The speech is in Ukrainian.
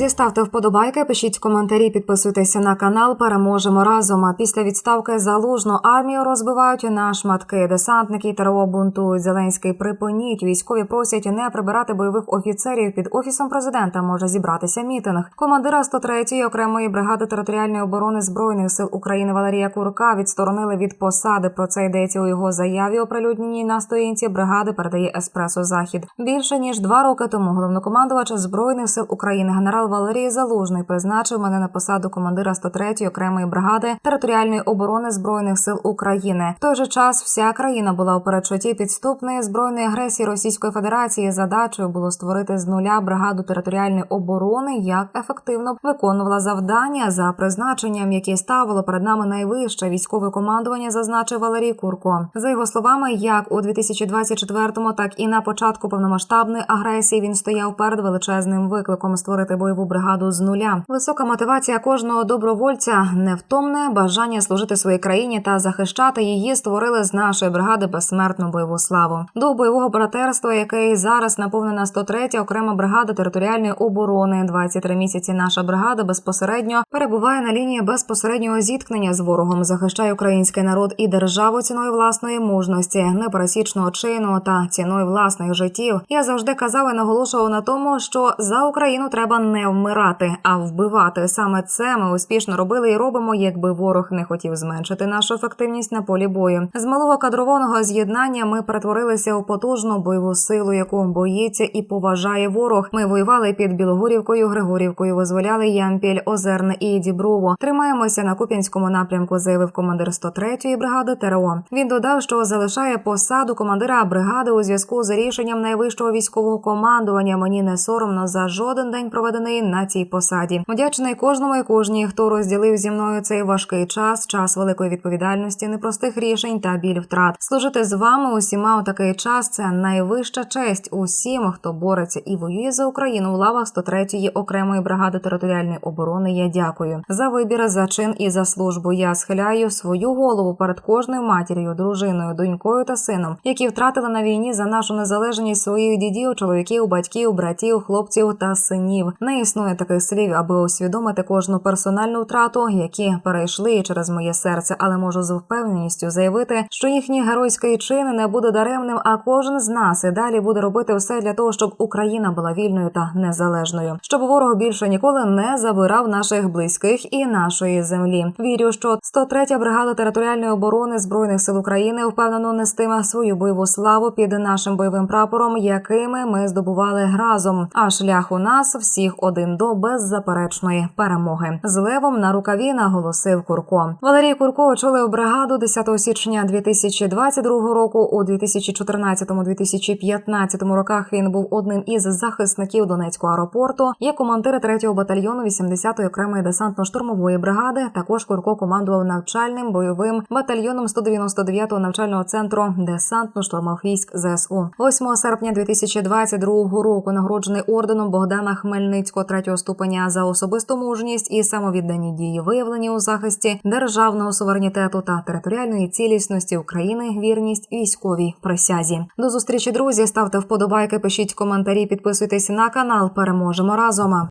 Друзі, ставте вподобайки, пишіть коментарі, підписуйтеся на канал. Переможемо разом. А після відставки залужну армію розбивають на шматки. Десантники ТРО бунтують. Зеленський припиніть. Військові просять не прибирати бойових офіцерів. Під офісом президента може зібратися мітинг. Командира 103-ї окремої бригади територіальної оборони збройних сил України Валерія Курка відсторонили від посади. Про це йдеться у його заяві, оприлюдненій на сторінці бригади. Передає Еспресо Захід. Більше ніж два роки тому головнокомандувач збройних сил України генерал Валерій Залужний призначив мене на посаду командира 103-ї окремої бригади територіальної оборони збройних сил України. В той же час вся країна була у передчутті підступної збройної агресії Російської Федерації. Задачею було створити з нуля бригаду територіальної оборони, як ефективно виконувала завдання за призначенням, які ставило перед нами найвище військове командування, зазначив Валерій Курко. За його словами, як у 2024-му, так і на початку повномасштабної агресії він стояв перед величезним викликом створити бойову бригаду з нуля. Висока мотивація кожного добровольця, невтомне бажання служити своїй країні та захищати її, створили з нашої бригади безсмертну бойову славу. До бойового братерства, який зараз наповнена 103-я окрема бригада територіальної оборони. 23 місяці наша бригада безпосередньо перебуває на лінії безпосереднього зіткнення з ворогом, захищає український народ і державу ціною власної мужності, непересічного чину та ціною власних життів. Я завжди казав і наголошував на тому, що за Україну треба не вмирати, а вбивати. Саме це ми успішно робили і робимо, якби ворог не хотів зменшити нашу ефективність на полі бою. З малого кадрованого з'єднання ми перетворилися у потужну бойову силу, яку боїться і поважає ворог. Ми воювали під Білогорівкою, Григорівкою, визволяли Ямпіль, Озерне і Діброву. Тримаємося на Куп'янському напрямку, заявив командир 103-ї бригади ТРО. Він додав, що залишає посаду командира бригади у зв'язку з рішенням найвищого військового командування. Мені не соромно за жоден день проведений на цій посаді. Вдячний кожному і кожній, хто розділив зі мною цей важкий час, час великої відповідальності, непростих рішень та біль втрат. Служити з вами усіма у такий час це найвища честь усім, хто бореться і воює за Україну у лавах 103-ї окремої бригади територіальної оборони. Я дякую за вибір, за чин і за службу. Я схиляю свою голову перед кожною матір'ю, дружиною, донькою та сином, які втратили на війні за нашу незалежність своїх дідів, чоловіків, батьків, братів, хлопців та синів. Не існує таких слів, аби усвідомити кожну персональну втрату, які перейшли через моє серце, але можу з впевненістю заявити, що їхні геройські чини не буде даремним. А кожен з нас і далі буде робити все для того, щоб Україна була вільною та незалежною, щоб ворог більше ніколи не забирав наших близьких і нашої землі. Вірю, що 103-я бригада територіальної оборони збройних сил України впевнено нестиме свою бойову славу під нашим бойовим прапором, якими ми здобували разом. А шлях у нас всіх один до беззаперечної перемоги. З левом на рукаві наголосив Курко. Валерій Курко очолив бригаду 10 січня 2022 року. У 2014-2015 роках він був одним із захисників Донецького аеропорту. Є командир 3-го батальйону 80-ї окремої десантно-штурмової бригади. Також Курко командував навчальним бойовим батальйоном 199-го навчального центру десантно-штурмових військ ЗСУ. 8 серпня 2022 року нагороджений орденом Богдана Хмельницького третього ступеня за особисту мужність і самовіддані дії, виявлені у захисті державного суверенітету та територіальної цілісності України, вірність військовій присязі. До зустрічі, друзі. Ставте вподобайки, пишіть коментарі, підписуйтесь на канал. Переможемо разом.